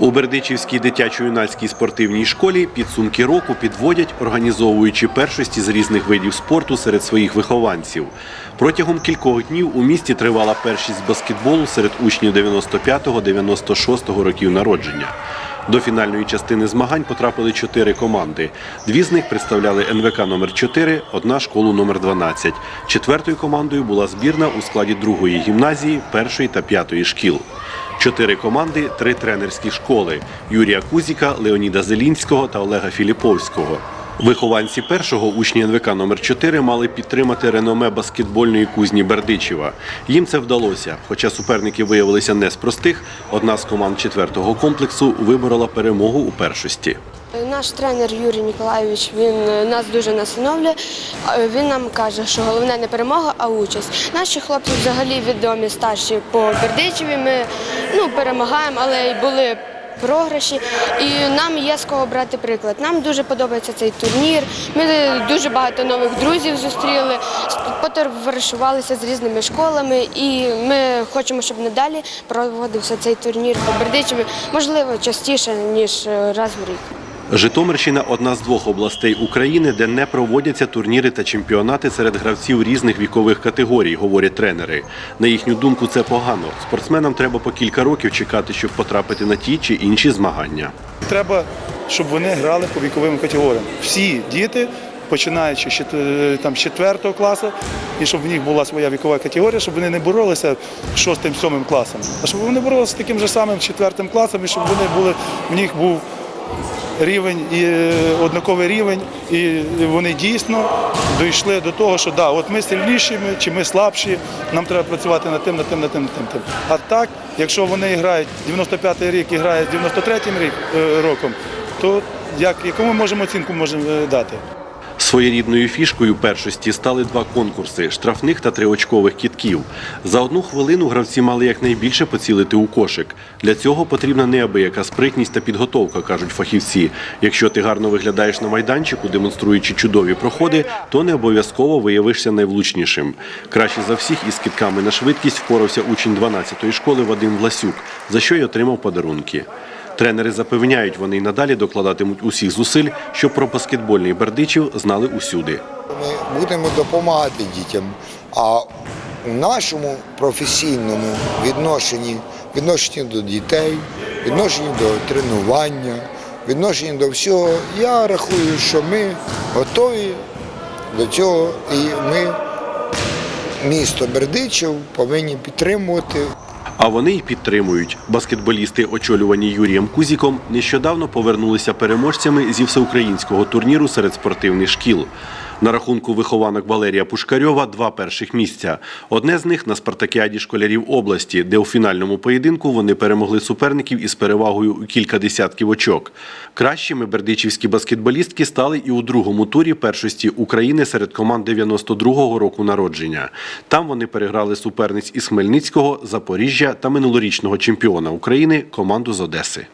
У Бердичівській дитячо-юнацькій спортивній школі підсумки року підводять, організовуючи першості з різних видів спорту серед своїх вихованців. Протягом кількох днів у місті тривала першість баскетболу серед учнів 95-96 років народження. До фінальної частини змагань потрапили чотири команди. Дві з них представляли НВК номер 4 одна школу номер 12. Четвертою командою була збірна у складі другої гімназії, першої та п'ятої шкіл. Чотири команди, три тренерські школи Юрія Кузіка, Леоніда Зелінського та Олега Філіповського. Вихованці першого учні НВК номер 4 мали підтримати реноме баскетбольної кузні Бердичева. Їм це вдалося. Хоча суперники виявилися не з простих, одна з команд четвертого комплексу виборола перемогу у першості. Наш тренер Юрій Ніколайович він е, нас дуже настановлює. Е, Він нам каже, що головне не перемога, а участь. Наші хлопці взагалі відомі старші по Бердичеві. Ми ну, перемагаємо, але й були програші. І нам є з кого брати приклад. Нам дуже подобається цей турнір. Ми дуже багато нових друзів зустріли, потоваришувалися з різними школами, і ми хочемо, щоб надалі проводився цей турнір по Бердичеві, можливо, частіше ніж е, раз в рік. Житомирщина одна з двох областей України, де не проводяться турніри та чемпіонати серед гравців різних вікових категорій, говорять тренери. На їхню думку, це погано. Спортсменам треба по кілька років чекати, щоб потрапити на ті чи інші змагання. Треба, щоб вони грали по віковим категоріям. Всі діти, починаючи з там, з 4 класу, і щоб в них була своя вікова категорія, щоб вони не боролися з 6-7 класом, а щоб вони боролися з таким же самим 4 класом, і щоб вони були, в них був рівень і е, однаковий рівень, і вони дійсно дійшли до того, що да, от ми сильніші, чи ми слабші, нам треба працювати над тим, над тим, над тим, над тим. тим. А так, якщо вони грають 95-й рік і грають з 93-м рік, е, роком, то як, яку ми можемо оцінку можемо е, дати? Своєрідною фішкою першості стали два конкурси штрафних та триочкових кітків. За одну хвилину гравці мали якнайбільше поцілити у кошик. Для цього потрібна неабияка спритність та підготовка, кажуть фахівці. Якщо ти гарно виглядаєш на майданчику, демонструючи чудові проходи, то не обов'язково виявишся найвлучнішим. Краще за всіх із кітками на швидкість впорався учень 12-ї школи Вадим Власюк, за що й отримав подарунки. Тренери запевняють, вони й надалі докладатимуть усіх зусиль, щоб про баскетбольний Бердичів знали усюди. Ми будемо допомагати дітям. А у нашому професійному відношенні, відношенні до дітей, відношенні до тренування, відношенні до всього, я рахую, що ми готові до цього і ми місто Бердичів повинні підтримувати. А вони й підтримують. Баскетболісти, очолювані Юрієм Кузіком, нещодавно повернулися переможцями зі всеукраїнського турніру серед спортивних шкіл. На рахунку вихованок Валерія Пушкарьова два перших місця. Одне з них на спартакіаді школярів області, де у фінальному поєдинку вони перемогли суперників із перевагою у кілька десятків очок. Кращими бердичівські баскетболістки стали і у другому турі першості України серед команд 92-го року народження. Там вони переграли суперниць із Хмельницького, Запоріжжя та минулорічного чемпіона України команду з Одеси.